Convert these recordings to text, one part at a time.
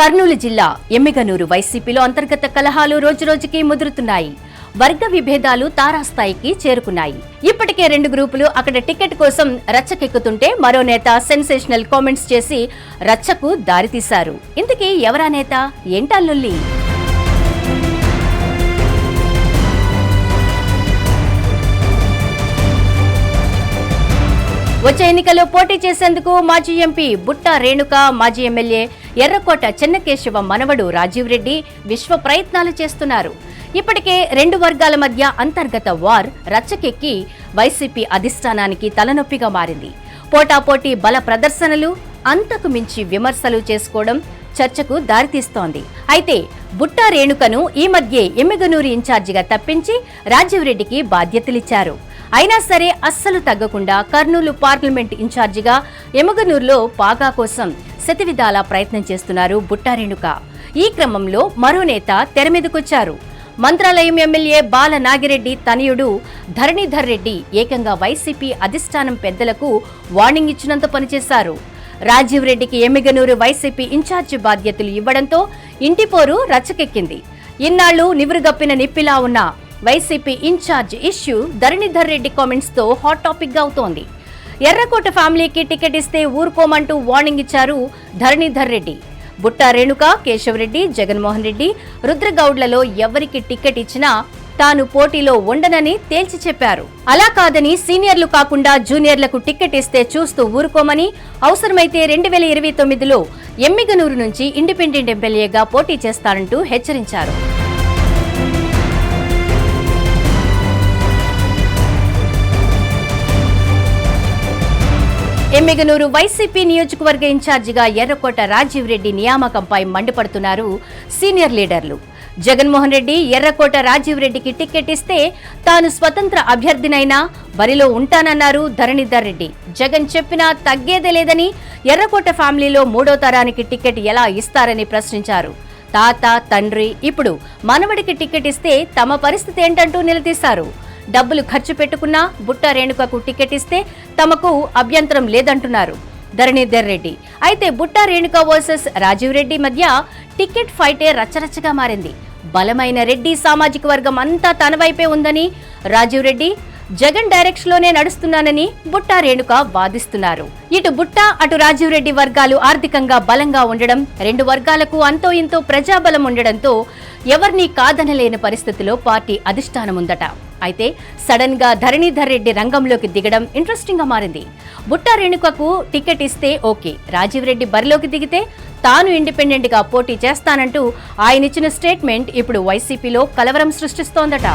కర్నూలు జిల్లా ఎమ్మిగనూరు వైసీపీలో అంతర్గత కలహాలు రోజురోజుకి ముదురుతున్నాయి. వర్గ విభేదాలు తారాస్థాయికి చేరుకున్నాయి. ఇప్పటికే రెండు గ్రూపులు అక్కడ టికెట్ కోసం రచ్చకెక్కుతుంటే మరో నేత సెన్సేషనల్ కామెంట్స్ చేసి రచ్చకు దారితీశారు. ఇంతకీ ఎవరా నేత? ఏంటా వచ్చే ఎన్నికల్లో పోటీ చేసేందుకు మాజీ ఎంపీ బుట్ట రేణుక మాజీ ఎమ్మెల్యే ఎర్రకోట చెన్నకేశవ మనవడు రాజీవ్ రెడ్డి విశ్వ ప్రయత్నాలు చేస్తున్నారు. ఇప్పటికే రెండు వర్గాల మధ్య అంతర్గత వార్ రచ్చకెక్కి వైసీపీ అధిష్టానానికి తలనొప్పిగా మారింది. పోటాపోటీ బల ప్రదర్శనలు అంతకు మించి విమర్శలు చేసుకోవడం చర్చకు దారితీస్తోంది. అయితే బుట్టా రేణుకను ఈ మధ్యే ఎమ్మిగనూరు ఇన్ఛార్జిగా తప్పించి రాజీవ్ రెడ్డికి బాధ్యతలిచ్చారు. అయినా సరే అస్సలు తగ్గకుండా కర్నూలు పార్లమెంట్ ఇన్ఛార్జిగా ఎమగనూరులో పాగా కోసం శతవిధాల ప్రయత్నం చేస్తున్నారు బుట్టారేణుక ఈ క్రమంలో మరో నేత తెరమీదకొచ్చారు మంత్రాలయం ఎమ్మెల్యే బాల నాగిరెడ్డి తనయుడు ధరణీధర్ రెడ్డి ఏకంగా వైసీపీ అధిష్టానం పెద్దలకు వార్నింగ్ ఇచ్చినంత పనిచేశారు. రాజీవ్ రెడ్డికి ఎమ్మిగనూరు వైసీపీ ఇన్ఛార్జి బాధ్యతలు ఇవ్వడంతో ఇంటిపోరు రచ్చకెక్కింది. ఇన్నాళ్ళు నివురుగప్పిన నిప్పిలా ఉన్న YCP incharge issue Dharanidhar Reddy కామెంట్స్తో hot టాపిక్గా అవుతోంది. ఎర్రకోట ఫ్యామిలీకి టికెట్ ఇస్తే ఊరుకోమంటూ వార్నింగ్ ఇచ్చారు ధరణిధర్ రెడ్డి. బుట్టా రేణుక కేశవరెడ్డి జగన్మోహన్ రెడ్డి రుద్రగౌడ్లలో ఎవరికి టికెట్ ఇచ్చినా తాను పోటీలో ఉండనని తేల్చి చెప్పారు. అలా కాదని సీనియర్లు కాకుండా జూనియర్లకు టికెట్ ఇస్తే చూస్తూ ఊరుకోమని అవసరమైతే రెండు వేల ఇరవై తొమ్మిదిలో ఎమ్మిగనూరు నుంచి ఇండిపెండెంట్ ఎమ్మెల్యేగా పోటీ చేస్తారంటూ హెచ్చరించారు. ఎమ్మిగనూరు వైసీపీ నియోజకవర్గ ఇన్ఛార్జిగా ఎర్రకోట రాజీవ్ రెడ్డి నియామకంపై మండిపడుతున్నారు సీనియర్ లీడర్లు. జగన్మోహన్ రెడ్డి ఎర్రకోట రాజీవ్ రెడ్డికి టికెట్ ఇస్తే తాను స్వతంత్ర అభ్యర్థినైనా బరిలో ఉంటానన్నారు ధరణిధర్ రెడ్డి. జగన్ చెప్పినా తగ్గేదే లేదని ఎర్రకోట ఫ్యామిలీలో మూడో తరానికి టికెట్ ఎలా ఇస్తారని ప్రశ్నించారు. తాత తండ్రి ఇప్పుడు మనవడికి టికెట్ ఇస్తే తమ పరిస్థితి ఏంటంటూ నిలదీశారు. డబ్బులు ఖర్చు పెట్టుకున్నా బుట్ట రేణుకకు టికెట్ ఇస్తే తమకు అభ్యంతరం లేదంటున్నారు. ధరణీధర్ రెడ్డి. అయితే బుట్ట రేణుక వర్సెస్ రాజీవ్ రెడ్డి మధ్య టికెట్ ఫైటే రచ్చరచ్చగా మారింది. బలమైన రెడ్డి సామాజిక వర్గం అంతా తన వైపే ఉందని రాజీవ్ రెడ్డి జగన్ డైరెక్షన్లోనే నడుస్తున్నానని బుట్టా రేణుక వాదిస్తున్నారు. ఇటు బుట్ట అటు రాజీవ్ రెడ్డి వర్గాలు ఆర్థికంగా బలంగా ఉండడం రెండు వర్గాలకు అంతో ఇంతో ప్రజాబలం ఉండడంతో ఎవరిని కాదనలేని పరిస్థితిలో పార్టీ అధిష్టానం ఉందట అయితే సడన్గా ధరణీధర్ రెడ్డి రంగంలోకి దిగడం ఇంట్రెస్టింగ్గా మారింది. బుట్టా రేణుకకు టికెట్ ఇస్తే ఓకే. రాజీవ్ రెడ్డి బరిలోకి దిగితే తాను ఇండిపెండెంట్గా పోటీ చేస్తానంటూ ఆయన ఇచ్చిన స్టేట్మెంట్ ఇప్పుడు వైసీపీలో కలవరం సృష్టిస్తోందట.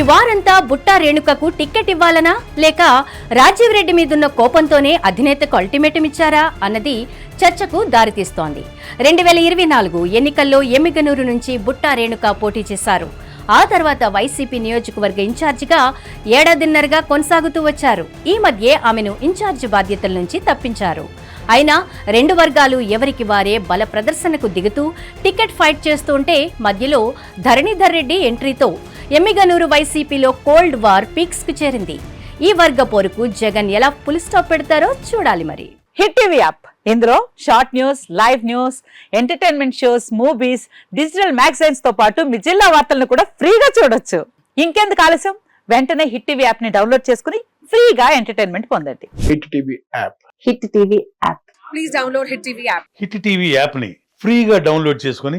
ఈ వారంతా బుట్టా రేణుకకు టిక్కెట్ ఇవ్వాలనా? లేక రాజీవ్ రెడ్డి మీదున్న కోపంతోనే అధినేతకు అల్టిమేటం ఇచ్చారా? అన్నది చర్చకు దారితీస్తోంది. రెండు వేల ఇరవై నాలుగు ఎన్నికల్లో ఎమ్మిగనూరు నుంచి బుట్టా రేణుక పోటీ చేశారు. ఆ తర్వాత వైసీపీ నియోజకవర్గ ఇన్ఛార్జిగా ఏడాదిన్నరగా కొనసాగుతూ వచ్చారు. ఈ మధ్యే ఆమెను ఇన్ఛార్జి బాధ్యతల నుంచి తప్పించారు. అయినా రెండు వర్గాలు ఎవరికి వారే బల ప్రదర్శనకు దిగుతూ టికెట్ ఫైట్ చేస్తుంటే మధ్యలో ధరణిధర్ రెడ్డి ఎంట్రీతో ఎమ్మిగనూరు వైసీపీలో కోల్డ్ వార్ పీక్స్కు చేరింది. ఈ వర్గ పోరుకు జగన్ ఎలా పులి స్టాప్ పెడతారో చూడాలి మరి. Hit TV app. ఇందులో short news live news entertainment shows movies digital మ్యాగజైన్స్తో పాటు మీ జిల్లా వార్తలను కూడా ఫ్రీగా చూడొచ్చు. ఇంకెందుకు ఆలస్యం? వెంటనే హిట్ టీవీ యాప్ని డౌన్లోడ్ చేసుకుని ఫ్రీగా ఎంటర్టైన్మెంట్ పొందండి. Hit TV app. Hit TV app. Please download Hit TV app. Hit TV యాప్ని ఫ్రీగా డౌన్లోడ్ చేసుకొని